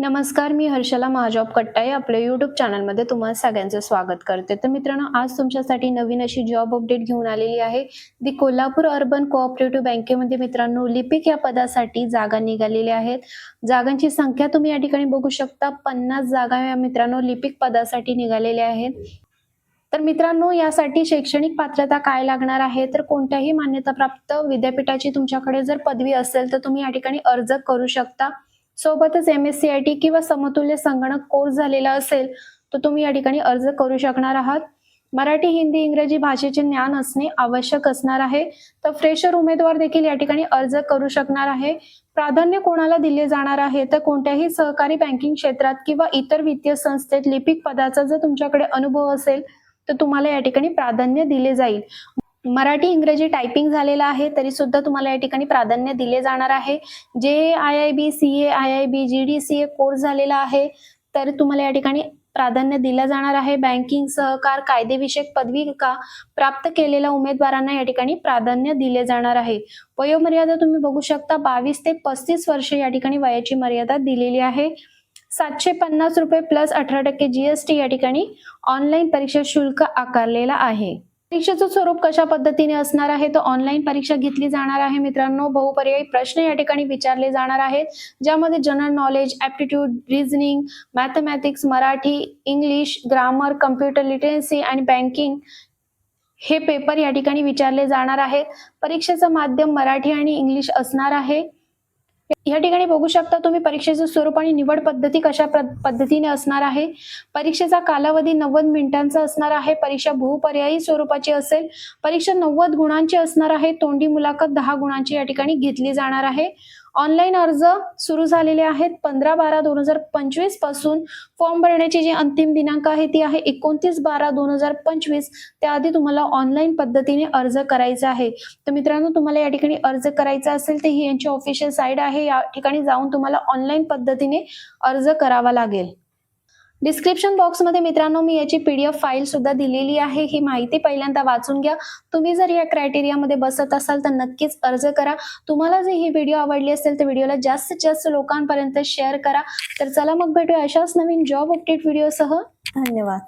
नमस्कार मी हर्षला महाजॉब कट्टाई आपल्या युट्यूब चॅनलमध्ये तुम्हाला सगळ्यांचं स्वागत करते. तर मित्रांनो आज तुमच्यासाठी नवीन अशी जॉब अपडेट घेऊन आलेली आहे. दी कोल्हापूर अर्बन कोऑपरेटिव्ह बँकेमध्ये मित्रांनो लिपिक या पदासाठी जागा निघालेल्या आहेत. जागांची संख्या तुम्ही या ठिकाणी बघू शकता. पन्नास जागा या मित्रांनो लिपिक पदासाठी निघालेल्या आहेत. तर मित्रांनो यासाठी शैक्षणिक पात्रता काय लागणार आहे? तर कोणत्याही मान्यताप्राप्त विद्यापीठाची तुमच्याकडे जर पदवी असेल तर तुम्ही या ठिकाणी अर्ज करू शकता. सोबतच M S C I T किंवा समतुल्य संगणक कोर्स झालेला असेल तर तुम्ही या ठिकाणी अर्ज करू शकणार आहात. मराठी हिंदी इंग्रजी भाषेचे ज्ञान असणे आवश्यक असणार आहे. तर फ्रेशर उमेदवार देखील या ठिकाणी अर्ज करू शकणार आहे. प्राधान्य कोणाला दिले जाणार आहे? तर कोणत्याही सहकारी बँकिंग क्षेत्रात किंवा इतर वित्तीय संस्थेत लिपिक पदाचा जर तुमच्याकडे अनुभव असेल तर तुम्हाला या ठिकाणी प्राधान्य दिले जाईल. मराठी इंग्रजी टायपिंग झालेलं आहे तरी सुद्धा तुम्हाला या ठिकाणी प्राधान्य दिले जाणार आहे. J I I B C A I I B G D C A course झालेला आहे तर तुम्हाला या ठिकाणी प्राधान्य दिलं जाणार आहे. बँकिंग सहकार कायदेविषयक पदविका प्राप्त केलेल्या उमेदवारांना या ठिकाणी प्राधान्य दिले जाणार आहे. वयोमर्यादा तुम्ही बघू शकता बावीस ते पस्तीस वर्ष या ठिकाणी वयाची मर्यादा दिलेली आहे. सातशे पन्नास रुपये प्लस अठरा टक्के जीएसटी या ठिकाणी ऑनलाईन परीक्षा शुल्क आकारलेला आहे. परीक्षेचं स्वरूप कशा पद्धतीने असणार आहे? तर ऑनलाईन परीक्षा घेतली जाणार आहे मित्रांनो. बहुपर्यायी प्रश्न या ठिकाणी विचारले जाणार आहेत ज्यामध्ये general knowledge aptitude reasoning mathematics Marathi English grammar computer literacy आणि बँकिंग हे पेपर या ठिकाणी विचारले जाणार आहेत. परीक्षेचं माध्यम मराठी आणि इंग्लिश असणार आहे. या ठिकाणी बघू शकता तुम्ही परीक्षेचं स्वरूप आणि निवड पद्धती कशा पद्धतीने असणार आहे. परीक्षेचा कालावधी नव्वद मिनिटांचा असणार आहे. परीक्षा बहुपर्यायी स्वरूपाची असेल. परीक्षा नव्वद गुणांची असणार आहे. तोंडी मुलाखत दहा गुणांची या ठिकाणी घेतली जाणार आहे. ऑनलाईन अर्ज सुरू झालेले आहेत. पंधरा बारा दोन हजार पंचवीसपासून फॉर्म भरण्याची जी अंतिम दिनांक आहे ती आहे एकोणतीस बारा दोन हजार पंचवीस. त्याआधी तुम्हाला ऑनलाईन पद्धतीने अर्ज करायचा आहे. तर मित्रांनो तुम्हाला या ठिकाणी अर्ज करायचा असेल तर ही यांची ऑफिशियल साईट आहे. या ठिकाणी जाऊन तुम्हाला ऑनलाईन पद्धतीने अर्ज करावा लागेल. डिस्क्रिप्शन बॉक्समध्ये मित्रांनो मी याची पीडीएफ फाईल सुद्धा दिलेली आहे. ही माहिती पहिल्यांदा वाचून घ्या. तुम्ही जर या क्रायटेरियामध्ये बसत असाल तर नक्कीच अर्ज करा. तुम्हाला जर ही व्हिडिओ आवडली असेल तर व्हिडिओला जास्तीत जास्त लोकांपर्यंत शेअर करा. तर चला मग भेटूया अशाच नवीन जॉब अपडेट व्हिडिओसह धन्यवाद.